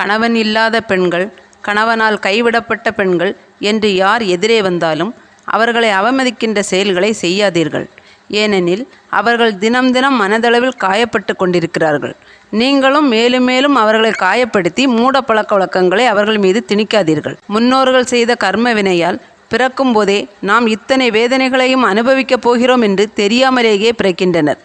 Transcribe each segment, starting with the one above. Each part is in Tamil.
கணவன் இல்லாத பெண்கள் கணவனால் கைவிடப்பட்ட பெண்கள் என்று யார் எதிரே வந்தாலும் அவர்களை அவமதிக்கின்ற செயல்களை செய்யாதீர்கள். ஏனெனில் அவர்கள் தினம் தினம் மனதளவில் காயப்பட்டு கொண்டிருக்கிறார்கள். நீங்களும் மேலும் மேலும் அவர்களை காயப்படுத்தி மூட பழக்க வழக்கங்களை அவர்கள் மீது திணிக்காதீர்கள். முன்னோர்கள் செய்த கர்ம வினையால் பிறக்கும் போதே நாம் இத்தனை வேதனைகளையும் அனுபவிக்கப் போகிறோம் என்று தெரியாமலேயே பிறக்கின்றனர்.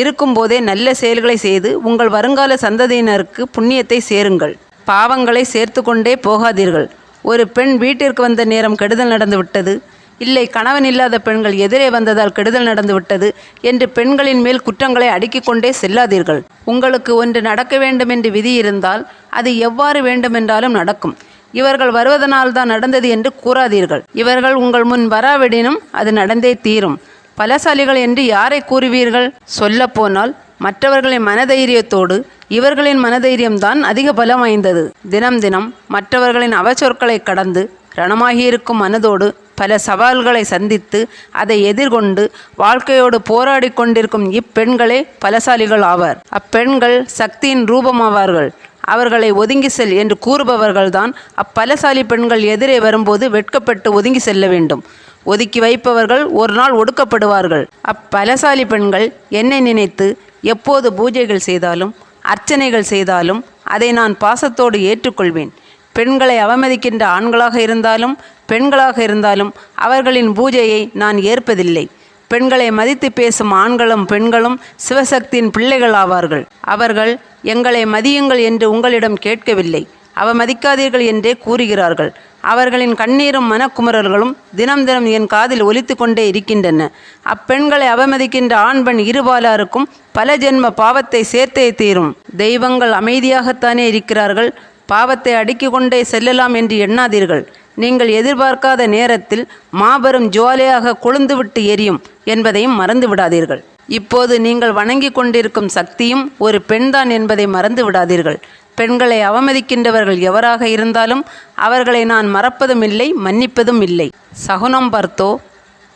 இருக்கும்போதே நல்ல செயல்களை செய்து உங்கள் வருங்கால சந்ததியினருக்கு புண்ணியத்தை சேருங்கள். பாவங்களை சேர்த்து கொண்டே போகாதீர்கள். ஒரு பெண் வீட்டிற்கு வந்த நேரம் கெடுதல் நடந்து விட்டது. இல்லை கணவன் இல்லாத பெண்கள் எதிரே வந்ததால் கெடுதல் நடந்து விட்டது என்று பெண்களின் மேல் குற்றங்களை அடுக்கிக் கொண்டே செல்லாதீர்கள். உங்களுக்கு ஒன்று நடக்க வேண்டும் என்று விதி இருந்தால் அது எவ்வாறு வேண்டுமென்றாலும் நடக்கும். இவர்கள் வருவதனால்தான் நடந்தது என்று கூறாதீர்கள். இவர்கள் உங்கள் முன் வராவிடினும் அது நடந்தே தீரும். பலசாலிகள் என்று யாரை கூறுவீர்கள்? சொல்லப்போனால் மற்றவர்களின் மனதைரியத்தோடு இவர்களின் மனதைரியம்தான் அதிக பலம் வாய்ந்தது. தினம் தினம் மற்றவர்களின் அவச்சொற்களை கடந்து ரணமாகியிருக்கும் மனதோடு பல சவால்களை சந்தித்து அதை எதிர்கொண்டு வாழ்க்கையோடு போராடி கொண்டிருக்கும் இப்பெண்களே பலசாலிகள் ஆவர். அப்பெண்கள் சக்தியின் ரூபமாவார்கள். அவர்களை ஒதுங்கி செல் என்று கூறுபவர்கள்தான் அப்பலசாலி பெண்கள் எதிரே வரும்போது வெட்கப்பட்டு ஒதுங்கி செல்ல வேண்டும். ஒதுக்கி வைப்பவர்கள் ஒரு நாள் ஒடுக்கப்படுவார்கள். அப்பலசாலி பெண்கள் என்னை நினைத்து எப்போது பூஜைகள் செய்தாலும் அர்ச்சனைகள் செய்தாலும் அதை நான் பாசத்தோடு ஏற்றுக்கொள்வேன். பெண்களை அவமதிக்கின்ற ஆண்களாக இருந்தாலும் பெண்களாக இருந்தாலும் அவர்களின் பூஜையை நான் ஏற்பதில்லை. பெண்களை மதித்து பேசும் ஆண்களும் பெண்களும் சிவசக்தியின் பிள்ளைகள் ஆவார்கள். அவர்கள் எங்களை மதியுங்கள் என்று உங்களிடம் கேட்கவில்லை. அவமதிக்காதீர்கள் என்றே கூறுகிறார்கள். அவர்களின் கண்ணீரும் மனக்குமுறல்களும் தினம் தினம் என் காதில் ஒலித்து கொண்டே இருக்கின்றன. அப்பெண்களை அவமதிக்கின்ற ஆண் பெண் இருபாலாருக்கும் பல ஜென்ம பாவத்தை சேர்த்தே தீரும். தெய்வங்கள் அமைதியாகத்தானே இருக்கிறார்கள். பாவத்தை அடுக்கிக் கொண்டே செல்லலாம் என்று எண்ணாதீர்கள். நீங்கள் எதிர்பார்க்காத நேரத்தில் மாபெரும் ஜுவாலையாக கொழுந்துவிட்டு எரியும் என்பதையும் மறந்து விடாதீர்கள் இப்போது நீங்கள் வணங்கி கொண்டிருக்கும் சக்தியும் ஒரு பெண்தான் என்பதை மறந்து விடாதீர்கள் பெண்களை அவமதிக்கின்றவர்கள் எவராக இருந்தாலும் அவர்களை நான் மறப்பதும் இல்லை மன்னிப்பதும் இல்லை. சகுனம் பார்த்தோ?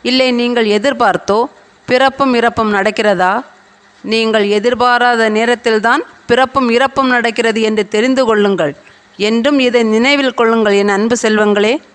இல்லை நீங்கள் எதிர்பார்த்தோ? பிறப்பும் இறப்பும் நடக்கிறதா? நீங்கள் எதிர்பாராத நேரத்தில்தான் பிறப்பும் இறப்பும் நடக்கிறது என்று தெரிந்து கொள்ளுங்கள். என்றும் இதை நினைவில் கொள்ளுங்கள் என் அன்பு செல்வங்களே.